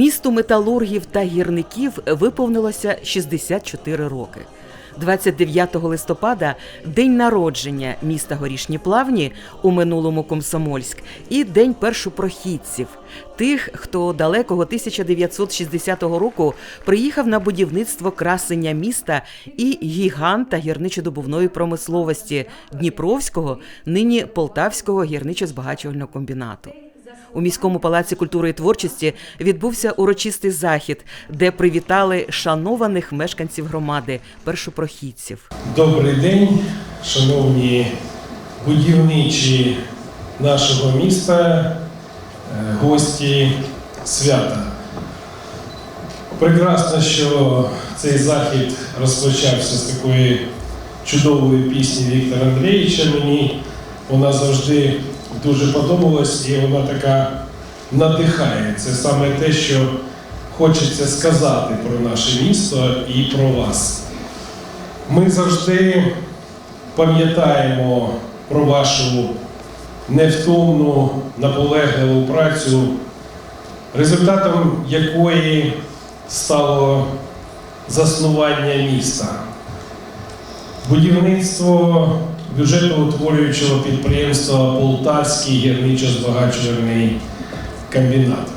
Місту металургів та гірників виповнилося 64 роки. 29 листопада день народження міста Горішні Плавні у минулому Комсомольськ і день першопрохідців, тих, хто далекого 1960 року приїхав на будівництво красення міста і гіганта гірничодобувної промисловості Дніпровського, нині Полтавського гірничо-збагачувального комбінату. У міському палаці культури і творчості відбувся урочистий захід, де привітали шанованих мешканців громади, першопрохідців. Добрий день, шановні будівничі нашого міста, е, гості свята. Прекрасно, що цей захід розпочався з такої чудової пісні Віктора Андрійовича. Мені вона завжди дуже подобалась і вона така надихає. Це саме те, що хочеться сказати про наше місто і про вас. Ми завжди пам'ятаємо про вашу невтомну, наполегливу працю, результатом якої стало заснування міста, будівництво бюджетоутворюючого підприємства Полтавський гірничо-збагачувальний комбінат.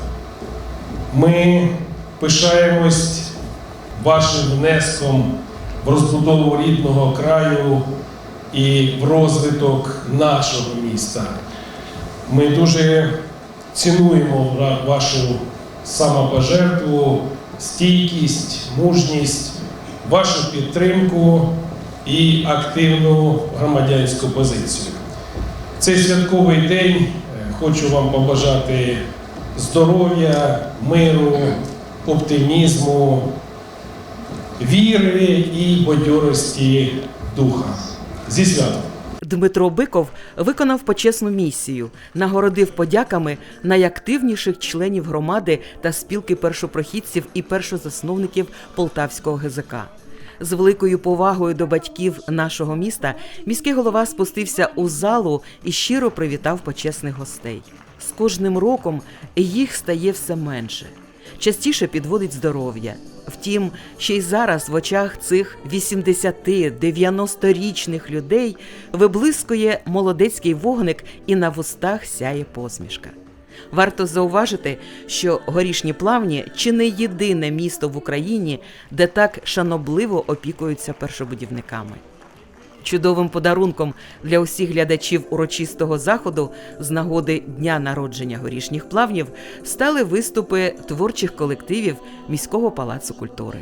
Ми пишаємось вашим внеском в розбудову рідного краю і в розвиток нашого міста. Ми дуже цінуємо вашу самопожертву, стійкість, мужність, вашу підтримку і активну громадянську позицію. Цей святковий день е, хочу вам побажати здоров'я, миру, оптимізму, віри і бадьорості духа. Зі святом! Дмитро Биков виконав почесну місію, нагородив подяками найактивніших членів громади та спілки першопрохідців і першозасновників Полтавського ГЗК. З великою повагою до батьків нашого міста міський голова спустився у залу і щиро привітав почесних гостей. З кожним роком їх стає все менше. Частіше підводить здоров'я. Втім, ще й зараз в очах цих 80-90-річних людей виблискує молодецький вогник і на вустах сяє посмішка. Варто зауважити, що горішні плавні чи не єдине місто в Україні, де так шанобливо опікуються першобудівниками. Чудовим подарунком для усіх глядачів урочистого заходу з нагоди дня народження горішніх плавнів стали виступи творчих колективів міського палацу культури.